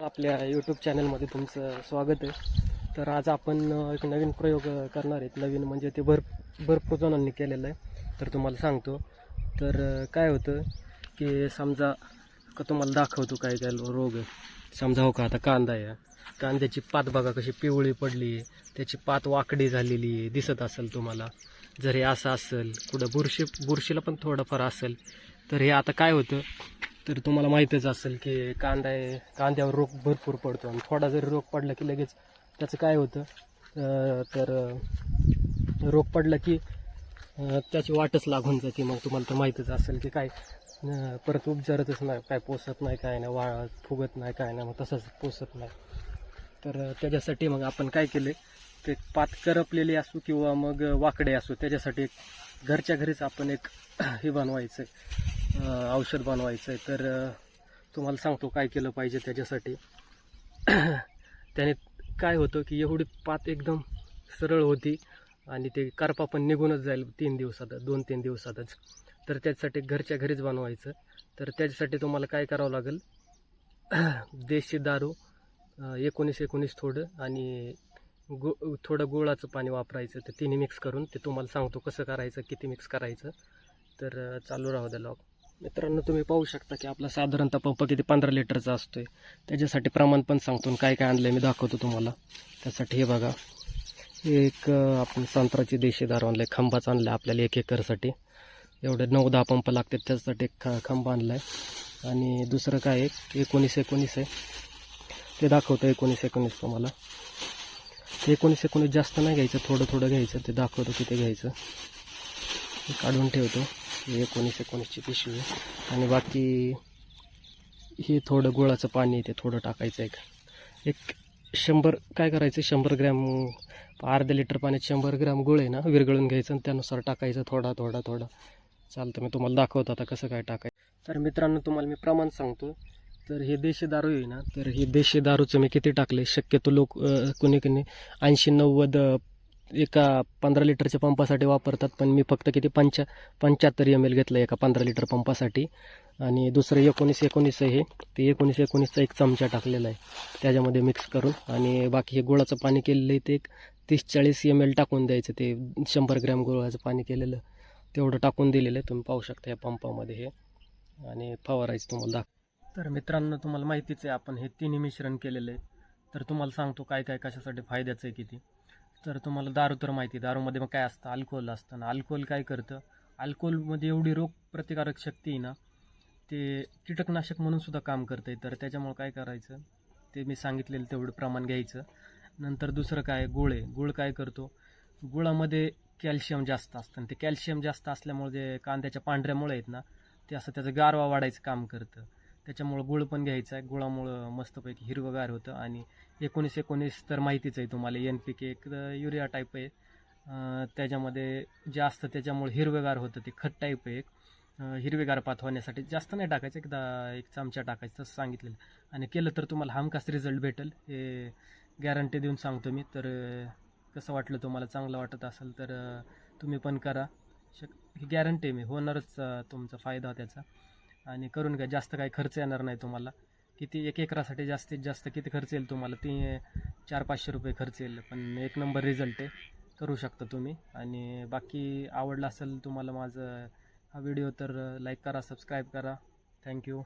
आपल्या यूट्यूब चॅनलमध्ये तुमचं स्वागत आहे. तर आज आपण एक नवीन प्रयोग करणार आहेत. नवीन म्हणजे ते भर भरपूर जणांनी केलेलं आहे. तर तुम्हाला सांगतो. तर काय होतं की समजा का तुम्हाला दाखवतो काय काय रोग आहे. समजा हो का आता कांदा आहे. कांद्याची पात बघा कशी पिवळी पडली आहे. त्याची पात वाकडी झालेली आहे. दिसत असेल तुम्हाला. जर हे असं असेल कुठं बुरशी बुरशीला पण थोडंफार असेल. तर हे आता काय होतं? तर तुम्हाला माहीतच असेल की कांदा आहे कांद्यावर रोग भरपूर पडतो आणि थोडा जरी रोग पडला की लगेच त्याचं काय होतं? तर रोग पडला की त्याची वाटच लागून जाते. मग तुम्हाला तर माहीतच असेल की काय परत उपचारतच नाही काय पोसत नाही काय नाही वाळ फुगत नाही काय नाही मग तसंच पोसत नाही. तर त्याच्यासाठी मग आपण काय केले ते पात करपलेली असू किंवा मग वाकडे असू त्याच्यासाठी घरच्या घरीच आपण एक हे बनवायचं औषध बनवायचं आहे तर तुम्हाला सांगतो काय केलं पाहिजे त्याच्यासाठी. त्याने काय होतं की एवढी पात एकदम सरळ होती आणि ते करपा पण निघूनच जाईल तीन दिवसात दोन तीन दिवसातच. तर त्याच्यासाठी घरच्या घरीच बनवायचं. तर त्याच्यासाठी तुम्हाला काय करावं लागेल? देशी दारू एकोणीस एकोणीस थोडं आणि गु थोडं गुळाचं पाणी वापरायचं. तर तिन्ही मिक्स करून ते तुम्हाला सांगतो कसं करायचं किती मिक्स करायचं. तर चालू राहू द्या लॉग मित्रांनो तुम्ही पाहू शकता की आपला साधारणतः पंप किती? पंधरा लिटरचा असतोय. त्याच्यासाठी प्रमाण पण सांगतो आणि काय काय आणलं मी दाखवतो तुम्हाला. त्यासाठी हे बघा एक आपण संत्राची देशीदार आणलं आहे खांबाच आणलं आपल्याला एक एकरसाठी. एवढे नऊ दहा पंप लागतात त्याच्यासाठी एक ख खांब आणला आहे आणि दुसरं काय आहे? एकोणीस एकोणीस आहे. ते दाखवतं एकोणीस एकोणीस तुम्हाला. ते एकोणीस एकोणीस जास्त नाही घ्यायचं थोडं थोडं घ्यायचं ते दाखवतो किती घ्यायचं. काढून ठेवतो. हे एकोणीस एकोणीसची पिशवी आहे. आणि बाकी हे थोडं गुळाचं पाणी आहे ते थोडं टाकायचं एक एक शंभर काय करायचं? शंभर ग्रॅम अर्धा लिटर पाण्यात शंभर ग्रॅम गुळ आहे ना विरघळून घ्यायचं आणि त्यानुसार टाकायचं थोडा थोडा थोडा. चालतं मी तुम्हाला दाखवतो आता कसं काय टाकायचं. तर मित्रांनो तुम्हाला मी प्रमाण सांगतो. तर हे देशी दारू आहे ना तर हे देशी दारूचं मी किती टाकले शक्यतो लोक कुणी कुणी ऐंशी नव्वद एका पंधरा लिटरच्या पंपासाठी वापरतात पण मी फक्त किती पंचा पंच्याहत्तर एम एल घेतलं एका पंधरा लिटर पंपासाठी. आणि दुसरं एकोणीस एकोणीस आहे हे. ते एकोणीस एकोणीसचा एक चमचा टाकलेला आहे. त्याच्यामध्ये मिक्स करून. आणि बाकी हे गुळाचं पाणी केलेलं आहे ते एक तीस चाळीस एम एल टाकून द्यायचं. ते शंभर ग्रॅम गुळाचं पाणी केलेलं तेवढं टाकून दिलेलं आहे. तुम्ही पाहू शकता या पंपामध्ये हे. आणि फवारायचं तुम्हाला दाख तर मित्रांनो तुम्हाला माहितीच आहे आपण हे तिन्ही मिश्रण केलेलं आहे. तर तुम्हाला सांगतो काय काय कशासाठी फायद्याचं आहे किती. तर तुम्हाला दारू तर माहिती आहे. दारूमध्ये मग काय असतं? अल्कोहोल असतं. ना अल्कोहोल काय करतं? अल्कोहोलमध्ये एवढी रोग प्रतिकारक शक्ती आहे ना ते कीटकनाशक म्हणून सुद्धा काम करते तर त्याच्यामुळं काय करायचं? ते मी सांगितलेलं तेवढं प्रमाण घ्यायचं. नंतर दुसरं काय? गुळ आहे. गुळ काय करतो? गुळामध्ये कॅल्शियम जास्त असतं. आणि ते कॅल्शियम जास्त असल्यामुळे जे कांद्याच्या पांढऱ्यामुळे आहेत ना ते असं त्याचं गारवा वाढायचं काम करतं. त्याच्यामुळं गुळ पण घ्यायचा आहे. गुळामुळं मस्तपैकी हिरवगार होतं. आणि एकोणीस एकोणीस तर माहितीच आहे तुम्हाला एन पी के एक युरिया टाईप आहे. त्याच्यामध्ये जे असतं त्याच्यामुळे हिरवेगार होतं ते खत टाईप आहे एक. हिरवेगार पात होण्यासाठी जास्त नाही टाकायचं एकदा एक चमचा टाकायचं तसं सांगितलेलं. आणि केलं तर तुम्हाला हमखास रिझल्ट भेटेल. हे गॅरंटी देऊन सांगतो मी. तर कसं वाटलं तुम्हाला चांगलं वाटत असेल तर तुम्ही पण करा. शक ही गॅरंटी मी. होणारच तुमचा फायदा त्याचा. आणि करून घ्या जास्त काही खर्च येणार नाही तुम्हाला. किती एक एकरासाठी जास्तीत जास्त किती खर्च येईल तुम्हाला? ती चार पाचशे रुपये खर्च येईल. पण एक नंबर रिझल्ट आहे. करू शकता तुम्ही. आणि बाकी आवडला असेल तुम्हाला माझं हा व्हिडिओ तर लाईक करा सबस्क्राईब करा. थँक्यू